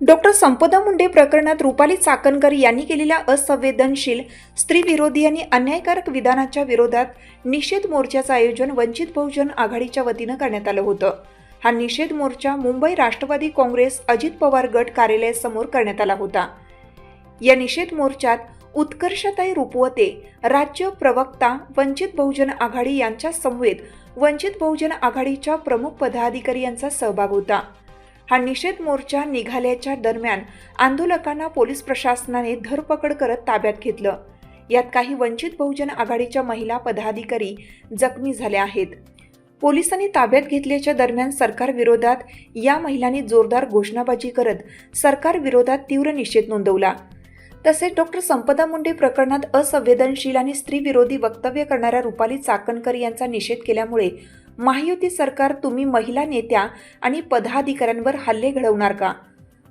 Doctor संपदा मुंडे प्रकरणात रुपाली चाकणकर यांनी केलेल्या असंवेदनशील स्त्रीविरोधी आणि अन्यायकारक विधानाच्या विरोधात निषेध मोर्चाचं आयोजन वंचित बहुजन आघाडीच्या वतीनं करण्यात आलं होतं. हा निषेध मोर्चा मुंबई राष्ट्रवादी काँग्रेस अजित पवार गट कार्यालयासमोर करण्यात आला होता. या निषेध मोर्चात उत्कर्षताई रुपवते राज्य प्रवक्ता वंचित बहुजन आघाडी यांच्या समवेत वंचित बहुजन आघाडीच्या प्रमुख पदाधिकारी यांचा सहभाग होता. हा निषेध मोर्चा निघाल्याच्या दरम्यान आंदोलकांना पोलीस प्रशासनाने धरपकड करत ताब्यात घेतलं. यात काही वंचित बहुजन आघाडीच्या महिला पदाधिकारी जखमी झाल्या आहेत. पोलिसांनी ताब्यात घेतल्याच्या दरम्यान सरकार विरोधात या महिलांनी जोरदार घोषणाबाजी करत सरकार विरोधात तीव्र निषेध नोंदवला. तसेच डॉक्टर संपदा मुंडे प्रकरणात असंवेदनशील आणि स्त्रीविरोधी वक्तव्य करणाऱ्या रुपाली चाकणकर यांचा निषेध केल्यामुळे महायुती सरकार तुम्ही महिला नेत्या आणि पदाधिकाऱ्यांवर हल्ले घडवणार का?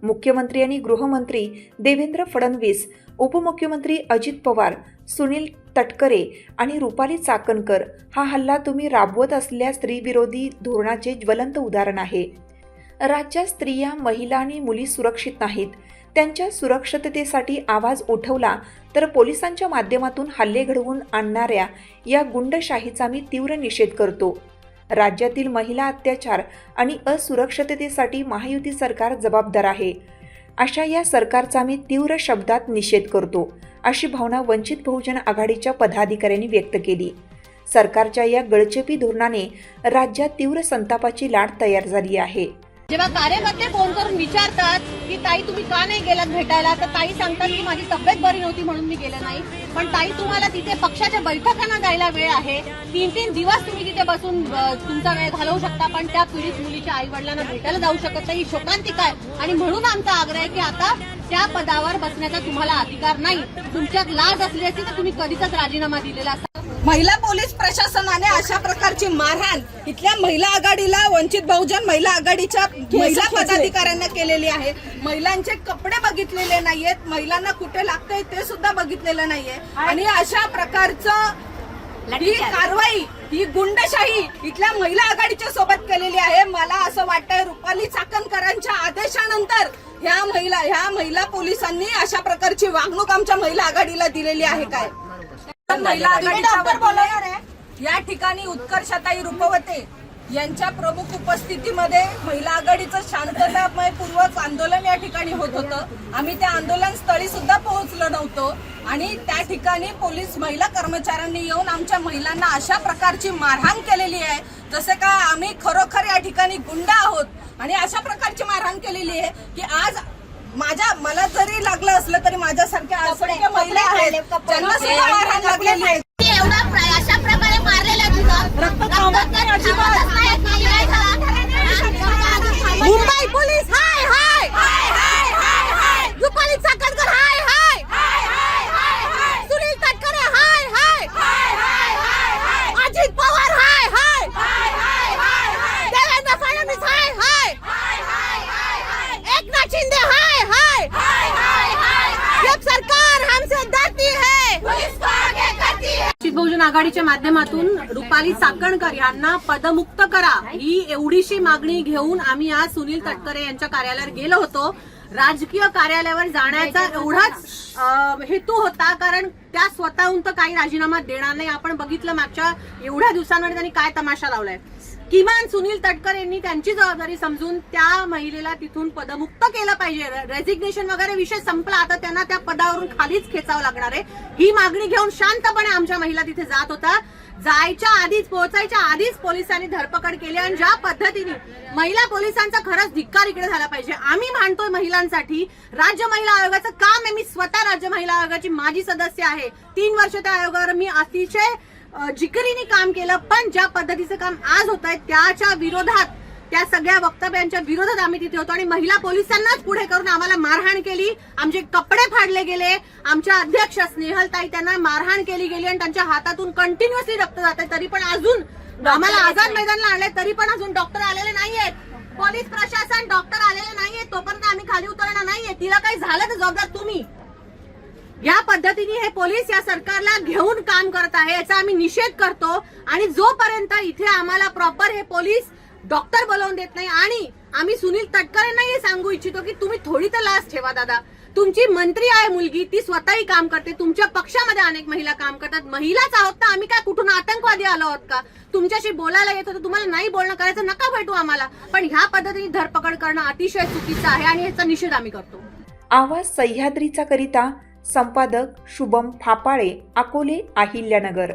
मुख्यमंत्री आणि गृहमंत्री देवेंद्र फडणवीस उपमुख्यमंत्री अजित पवार सुनील तटकरे आणि रुपाली चाकणकर हा हल्ला तुम्ही राबवत असलेल्या स्त्रीविरोधी धोरणाचे ज्वलंत उदाहरण आहे. राज्यात स्त्रिया महिला आणि मुली सुरक्षित नाहीत. त्यांच्या सुरक्षिततेसाठी आवाज उठवला तर पोलिसांच्या माध्यमातून हल्ले घडवून आणणाऱ्या या गुंडशाहीचा मी तीव्र निषेध करतो. राज्यातील महिला अत्याचार आणि असुरक्षिततेसाठी महायुती सरकार जबाबदार आहे. अशा या सरकारचा मी तीव्र शब्दात निषेध करतो अशी भावना वंचित बहुजन आघाडीच्या पदाधिकाऱ्यांनी व्यक्त केली. सरकारच्या या गळचेपी धोरणाने राज्यात तीव्र संतापाची लाट तयार झाली आहे. जेव्हा कार्यकर्ते फोन करून विचारतात की ताई तुम्ही का नाही गेलात भेटायला? तर ताई सांगतात की माझी तब्येत बरी नव्हती म्हणून मी गेले नाही. पण ताई तुम्हाला तिथे पक्षाच्या बैठकांना जायला वेळ आहे. तीन तीन दिवस तुम्ही तिथे बसून तुमचा वेळ घालवू शकता पण त्या पीडित मुलीच्या आई वडिलांना भेटायला जाऊ शकत नाही. ही शोकांतिका आहे आणि म्हणून आमचा आग्रह आहे की आता त्या पदावर बसण्याचा तुम्हाला अधिकार नाही. तुमच्यात लाज असली असती तर तुम्ही कधीच राजीनामा दिलेला असता महिला पोलीस प्रशासनाने अशा प्रकारची मारहाण इथल्या महिला आघाडीला वंचित बहुजन महिला आघाडीच्या महिला पदाधिकाऱ्यांना केलेली आहे. महिलांचे कपडे बघितलेले नाहीयेत. महिलांना कुठे लागतंय ते सुद्धा बघितलेलं नाहीये. आणि अशा प्रकारचं ही कारवाई ही गुंडशाही इथल्या महिला आघाडीच्या सोबत केलेली आहे. मला असं वाटतंय रुपाली चाकणकरांच्या आदेशानंतर ह्या महिला ह्या महिला पोलिसांनी अशा प्रकारची वागणूक आमच्या महिला आघाडीला दिलेली आहे काय? महिला आघाडीच्या वतीने या ठिकाणी उत्कर्षताई रूपवते यांच्या प्रमुख उपस्थितीमध्ये महिला आघाडीचं शांततामय पूर्वक आंदोलन या ठिकाणी होत होतं. आम्ही त्या आंदोलन स्थळी सुद्धा पोहोचलो नव्हतो आणि त्या ठिकाणी पोलीस महिला कर्मचाऱ्यांनी येऊन आमच्या महिलांना अशा प्रकारची मारहाण केलेली आहे जसे का आम्ही खरोखर या ठिकाणी गुंड आहोत. आणि अशा प्रकारची मारहाण केलेली आहे की आज माझ्या मला जरी लागलं असलं तरी माझ्यासारख्या असंख्य महिला आहेत ज्यांना सुद्धा मारहाण लागलेली आहे. एवढा प्र- अशा प्रकारे मारलेला मुंबई पोलीस हाय हाय रुपाली चाकणकर हाय हाय सुनील तटकरे हाय हाय अजित पवार हाय हाय देवेंद्र फडणवीस हाय हाय एकनाथ शिंदे हाय जब सरकार हमसे डरती है। पुलिस को आगे करती है। वंचित बहुजन आघाडीच्या माध्यमातून रुपाली चाकणकर यांना पदमुक्त करा ही एवढीशी मागणी घेऊन आम्ही आज सुनील तटकरे यांच्या कार्यालयावर गेलो होतो. राजकीय कार्यालयावर जाण्याचा एवढाच अं, हेतू होता कारण त्या स्वतःहून तर काही राजीनामा देणार नाही. आपण बघितलं मागच्या एवढ्या दिवसांमध्ये त्यांनी काय तमाशा लावलाय. किमान सुनील तटकर यांनी त्यांची जबाबदारी समजून त्या महिलेला तिथून पदमुक्त केलं पाहिजे. रेझिग्नेशन वगैरे विषय संपला आता त्यांना त्या पदावरून खालीच खेचावं लागणार आहे. ही मागणी घेऊन शांतपणे आमच्या महिला तिथे जात होता जायच्या आधीच पोहोचायच्या आधीच पोलिसांनी धरपकड केली आणि ज्या पद्धतीने महिला पोलिसांचा खरंच धिक्कार इकडे झाला पाहिजे. आम्ही मानतोय महिलांसाठी राज्य महिला आयोगाचं काम आहे. मी स्वतः राज्य महिला आयोगाची माजी सदस्य आहे. तीन वर्ष त्या आयोगावर मी अतिशय जिकरीने काम केलं पण ज्या पद्धतीचं काम आज होत आहे त्याच्या विरोधात त्या सगळ्या वक्तव्यांच्या विरोधात आम्ही तिथे होतो. आणि महिला पोलिसांनाच पुढे करून आम्हाला मारहाण केली. आमचे कपडे फाडले गेले. आमच्या अध्यक्ष स्नेहलताई त्यांना मारहाण केली गेली आणि त्यांच्या हातातून कंटिन्युअसली रक्त जात आहे. तरी पण अजून आम्हाला आझाद मैदानला आणले तरी पण अजून डॉक्टर आलेले नाहीयेत. पोलीस प्रशासन डॉक्टर आलेले नाहीयेत. तोपर्यंत आम्ही खाली उतरणार नाहीये. तिला काही झालं तर जबाबदार तुम्ही. या पद्धतीने हे पोलीस या सरकारला घेऊन काम करत आहे याचा आम्ही निषेध करतो. आणि जोपर्यंत इथे आम्हाला प्रॉपर हे पोलीस डॉक्टर बोलवून देत नाही आणि आम्ही सुनील तटकरेंना हे सांगू इच्छितो की तुम्ही थोडी तर लाच ठेवा दादा. तुमची मंत्री आहे मुलगी ती स्वतःही काम करते तुमच्या पक्षामध्ये अनेक महिला काम करतात. महिलाच आहोत ना आम्ही काय कुठून आतंकवादी आलो आहोत का? तुमच्याशी बोलायला येत होतं तुम्हाला नाही बोलणं करायचं नका भेटू आम्हाला. पण ह्या पद्धतीने धरपकड करणं अतिशय चुकीचं आहे आणि याचा निषेध आम्ही करतो. आवाज सह्याद्रीचा करिता संपादक शुभम फापाळे अकोले अहिल्यानगर.